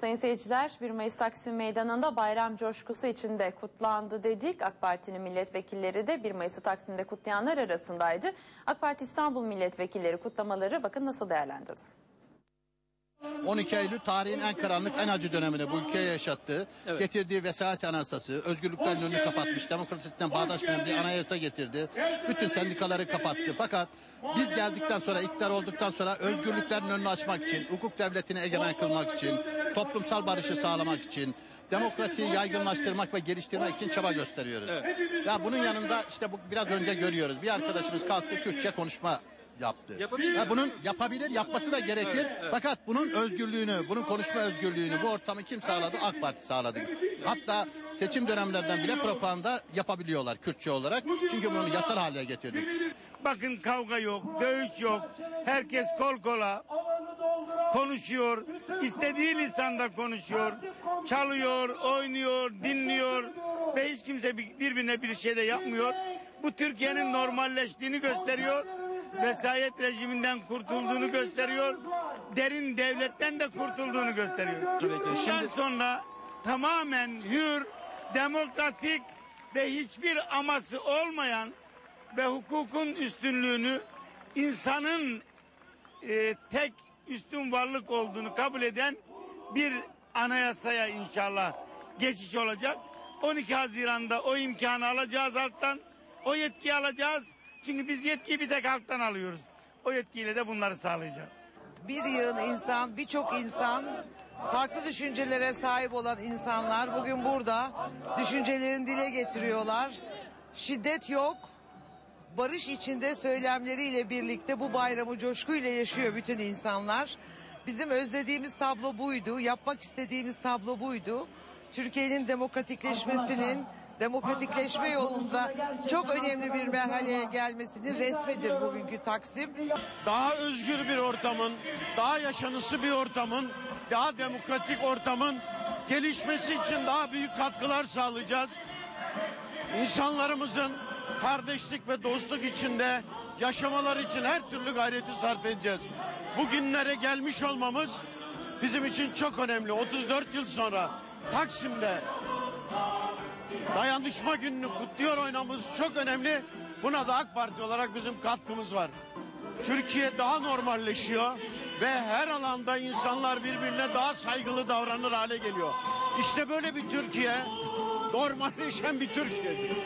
Sayın seyirciler 1 Mayıs Taksim Meydanı'nda bayram coşkusu içinde kutlandı dedik. AK Parti'nin milletvekilleri de 1 Mayıs'ı Taksim'de kutlayanlar arasındaydı. AK Parti İstanbul milletvekilleri kutlamaları bakın nasıl değerlendirdi. 12 Eylül tarihin en karanlık, en acı dönemini bu ülkeye yaşattı. Getirdiği vesayet anayasası, özgürlüklerin önünü kapatmış, demokrasiden bağdaşmayan bir anayasa getirdi. Bütün sendikaları kapattı. Fakat biz geldikten sonra, iktidar olduktan sonra özgürlüklerin önünü açmak için, hukuk devletini egemen kılmak için, toplumsal barışı sağlamak için, demokrasiyi yaygınlaştırmak ve geliştirmek için çaba gösteriyoruz. Ya bunun yanında işte bu biraz önce görüyoruz. Bir arkadaşımız kalktı Kürtçe konuşma yaptı. Yapabilir bunun yapabilir, yapması da gerekir. Fakat bunun özgürlüğünü, bunun konuşma özgürlüğünü, bu ortamı kim sağladı? AK Parti sağladı. Hatta seçim dönemlerden bile propaganda yapabiliyorlar Kürtçe olarak. Çünkü bunu yasal hale getirdik. Bakın kavga yok, dövüş yok. Herkes kol kola konuşuyor. İstediği lisanda konuşuyor. Çalıyor, oynuyor, dinliyor ve hiç kimse bir- birbirine bir şey de yapmıyor. Bu Türkiye'nin normalleştiğini gösteriyor. Vesayet rejiminden kurtulduğunu gösteriyor. Derin devletten de kurtulduğunu gösteriyor. Bundan sonra tamamen hür, demokratik ve hiçbir aması olmayan ve hukukun üstünlüğünü insanın e, tek üstün varlık olduğunu kabul eden bir anayasaya inşallah geçiş olacak. 12 Haziran'da o imkanı alacağız halktan. O yetkiyi alacağız. Çünkü biz yetkiyi bir tek halktan alıyoruz. O yetkiyle de bunları sağlayacağız. bir yığın insan, birçok insan, farklı düşüncelere sahip olan insanlar bugün burada düşüncelerini dile getiriyorlar. Şiddet yok. Barış içinde söylemleriyle birlikte bu bayramı coşkuyla yaşıyor bütün insanlar. Bizim özlediğimiz tablo buydu, yapmak istediğimiz tablo buydu. Türkiye'nin demokratikleşmesinin, demokratikleşme yolunda çok önemli bir merhaleye gelmesinin resmidir bugünkü Taksim. daha özgür bir ortamın, daha yaşanısı bir ortamın, daha demokratik ortamın gelişmesi için daha büyük katkılar sağlayacağız. İnsanlarımızın kardeşlik ve dostluk içinde yaşamalar için her türlü gayreti sarf edeceğiz. Bugünlere gelmiş olmamız bizim için çok önemli. 34 yıl sonra Taksim'de dayanışma gününü kutluyor oynamamız çok önemli. Buna da AK Parti olarak bizim katkımız var. Türkiye daha normalleşiyor ve her alanda insanlar birbirine daha saygılı davranır hale geliyor. İşte böyle bir Türkiye, normalleşen bir Türkiye.